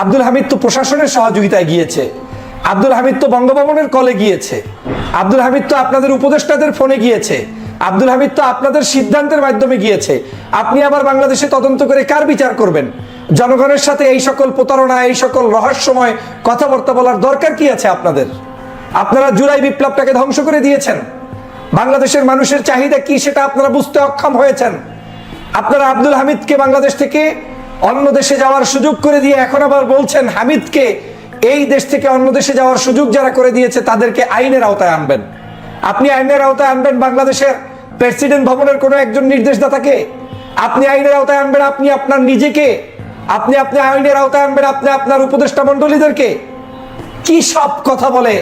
আব্দুল হামিদ তো প্রশাসনের সহযোগিতায় গিয়েছে। আব্দুল হামিদ তো বঙ্গভবনের কলে গিয়েছে। আব্দুল হামিদ তো আপনাদের উপদেষ্টাদের ফোনে গিয়েছে। আব্দুল হামিদ তো আপনাদের সিদ্ধান্তের মাধ্যমে গিয়েছে। আপনি আবার বাংলাদেশে তদন্ত করে কার বিচার করবেন? জনগণের সাথে এই সকল প্রতারণা, এই সকল রহস্যময় কথাবার্তা বলার দরকার কি আছে আপনাদের? আপনারা জুলাই বিপ্লবটাকে ধ্বংস করে দিয়েছেন। বাংলাদেশের মানুষের চাহিদা কি সেটা আপনারা বুঝতে অক্ষম হয়েছেন। আপনারা আব্দুল হামিদকে বাংলাদেশ থেকে অন্য দেশে যাওয়ার সুযোগ করে দিয়ে এখন আবার বলছেন হামিদকে, এই দেশ থেকে অন্য দেশে যাওয়ার সুযোগ যারা করে দিয়েছে, তাদেরকে আইনের আওতায় আনবেন। আপনি আইনের আওতায় আনবেন বাংলাদেশের প্রেসিডেন্ট ভবনের কোনো একজন নির্দেশদাতাকে? আপনি আইনের আওতায় আনবেন আপনি আপনার নিজেকে? আপনি আপনি আইনের আওতায় আনবেন আপনি আপনার উপদেষ্টা মন্ডলীদেরকে কি সব কথা বলে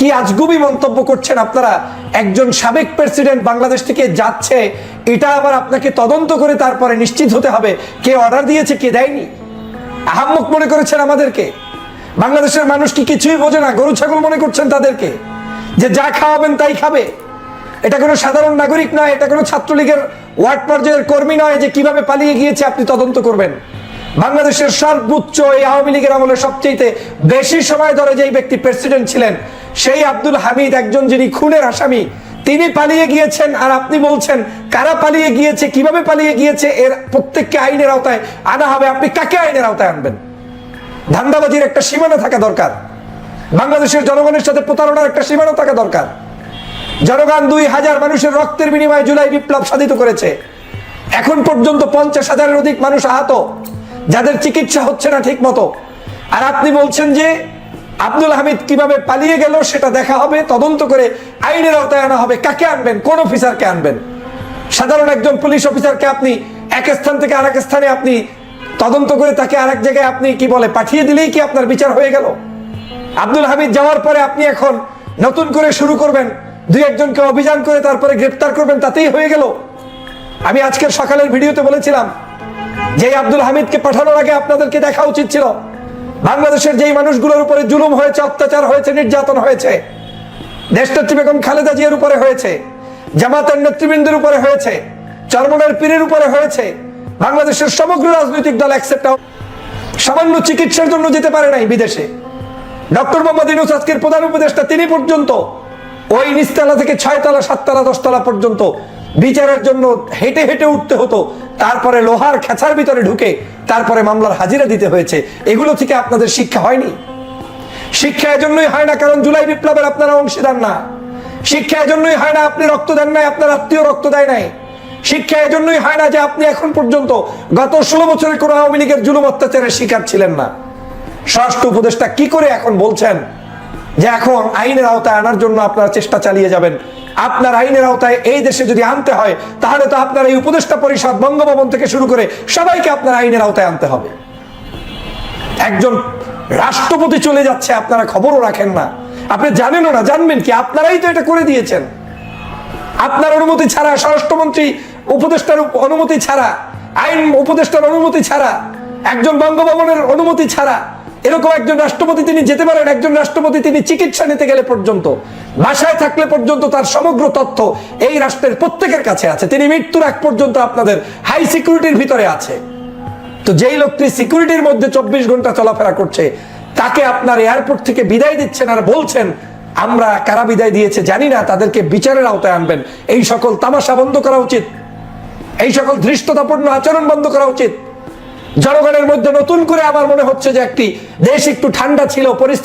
কি আজগুবি মন্তব্য করছেন আপনারা? একজন সাবেক প্রেসিডেন্ট বাংলাদেশ থেকে যাচ্ছে, এটা আবার আপনাকে তদন্ত করে তারপরে নিশ্চিত হতে হবে। কে অর্ডার দিয়েছে, কে দেয়নি? আহাম্মক মনে করেছেন আমাদেরকে? বাংলাদেশের মানুষ কি কিছুই বোঝে না, গরু ছাগল মনে করছেন তাদেরকে? যে যা খাওয়াবেন তাই খাবে। এটা কোনো সাধারণ নাগরিক নয়, এটা কোনো ছাত্রলীগের ওয়ার্ড পর্যায়ের কর্মী নয় যে কীভাবে পালিয়ে গিয়েছে আপনি তদন্ত করবেন। বাংলাদেশের সর্বোচ্চ এই আওয়ামী লীগের আমলে সবচেয়ে বেশি সময় ধরে যেই ব্যক্তি প্রেসিডেন্ট ছিলেন সেই আব্দুল হামিদ একজন যিনি খুনের আসামি, তিনি পালিয়ে গিয়েছেন আর আপনি বলছেন, কারা পালিয়ে গিয়েছে, কীভাবে পালিয়ে গিয়েছে, এর প্রত্যেককে আইনের আওতায় আনা হবে, আপনি কাকে আইনের আওতায় আনবেন? ধান্দাবাজির একটা সীমানা থাকা দরকার। বাংলাদেশের জনগণের সাথে প্রতারণার একটা সীমানা থাকা দরকার। জনগণ দুই হাজার মানুষের রক্তের বিনিময়ে জুলাই বিপ্লব সাধিত করেছে। এখন পর্যন্ত পঞ্চাশ হাজারের অধিক মানুষ আহত, যাদের চিকিৎসা হচ্ছে না ঠিক মতো আর আপনি বলছেন যে আব্দুল হামিদ কীভাবে পালিয়ে গেল সেটা দেখা হবে, তদন্ত করে আইনের আওতায় আনা হবে। কাকে আনবেন? কোন অফিসারকে আনবেন? সাধারণ একজন পুলিশ অফিসারকে আপনি এক স্থান থেকে আরেক স্থানে আপনি তদন্ত করে তাকে আরেক জায়গায় আপনি কি বলে পাঠিয়ে দিলেই কি আপনার বিচার হয়ে গেল? আব্দুল হামিদ যাওয়ার পরে আপনি এখন নতুন করে শুরু করবেন, দুই একজনকে অভিযান করে তারপরে গ্রেপ্তার করবেন, তাতেই হয়ে গেল। আমি আজকের সকালের ভিডিওতে বলেছিলাম যে আব্দুল হামিদকে পাঠানোর আগে আপনাদেরকে দেখা উচিত ছিল। বাংলাদেশের যেই মানুষগুলোর উপরে জুলুম হয়েছে, অত্যাচার হয়েছে, নির্যাতন হয়েছে, দেশনেত্রী বেগম খালেদা জিয়ার উপরে হয়েছে, জামাতের নেতৃবৃন্দের উপরে হয়েছে, চরমনের পীরের উপরে হয়েছে, বাংলাদেশের সমগ্র রাজনৈতিক দল অ্যাকসেপ্ট সামান্য চিকিৎসার জন্য যেতে পারে নাই বিদেশে। ডক্টর মোহাম্মদ ইউনুস আজকের প্রধান উপদেষ্টা, তিনি পর্যন্ত ওই নিচতলা থেকে ছয়তলা, সাততলা, দশতলা পর্যন্ত বিচারের জন্য হেঁটে হেঁটে উঠতে হতো। তারপরে লোহার খেঁচার ভিতরে ঢুকে তারপরে মামলার হাজিরা দিতে হয়েছে। এগুলো থেকে আপনাদের শিক্ষা হয়নি। শিক্ষা এজন্যই হয় না, কারণ জুলাই বিপ্লবের আপনারা অংশীদার না। শিক্ষা এজন্যই হয় না, আপনি রক্ত দেন নাই, আপনার আত্মীয় রক্ত দেয় নাই। শিক্ষা এজন্যই হয় না যে আপনি এখন পর্যন্ত গত ষোলো বছরের কোনো আওয়ামী লীগের জুলুম অত্যাচারের শিকার ছিলেন না। স্বরাষ্ট্র উপদেষ্টা কি করে এখন বলছেন যে এখন আইনের আওতায় আনার জন্য আপনারা চেষ্টা চালিয়ে যাবেন? আপনার আইনের আওতায় এই দেশে যদি আনতে হয়, তাহলে তো আপনার এই উপদেষ্টা পরিষদ বঙ্গভবন থেকে শুরু করে সবাইকে আপনার আইনের আওতায় আনতে হবে। একজন রাষ্ট্রপতি চলে যাচ্ছে, আপনারা খবরও রাখেন না। আপনি জানেনও না, জানবেন কি, আপনারাই তো এটা করে দিয়েছেন। আপনার অনুমতি ছাড়া, স্বরাষ্ট্রমন্ত্রী, উপদেষ্টার অনুমতি ছাড়া, আইন উপদেষ্টার অনুমতি ছাড়া, একজন বঙ্গভবনের অনুমতি ছাড়া এরকম একজন রাষ্ট্রপতি তিনি যেতে পারেন, একজন রাষ্ট্রপতি তিনি চিকিৎসা নিতে গেলে পর্যন্ত, বাসায় থাকলে পর্যন্ত তার সমগ্র তথ্য এই রাষ্ট্রের প্রত্যেকের কাছে আছে। তিনি মৃত্যুর আগ পর্যন্ত আপনাদের হাই সিকিউরিটির ভিতরে আছে। তো যেই লোকটি সিকিউরিটির মধ্যে চব্বিশ ঘণ্টা চলাফেরা করছে, তাকে আপনার এয়ারপোর্ট থেকে বিদায় দিচ্ছেন আর বলছেন, আমরা কারা বিদায় দিয়েছে জানি না, তাদেরকে বিচারের আওতায় আনবেন। এই সকল তামাশা বন্ধ করা উচিত। এই সকল ধৃষ্টতাপূর্ণ আচরণ বন্ধ করা উচিত। জনগণের মধ্যে নতুন করে আমার মনে হচ্ছে যে একটি দেশ একটু ঠান্ডা ছিল পরিস্থিতি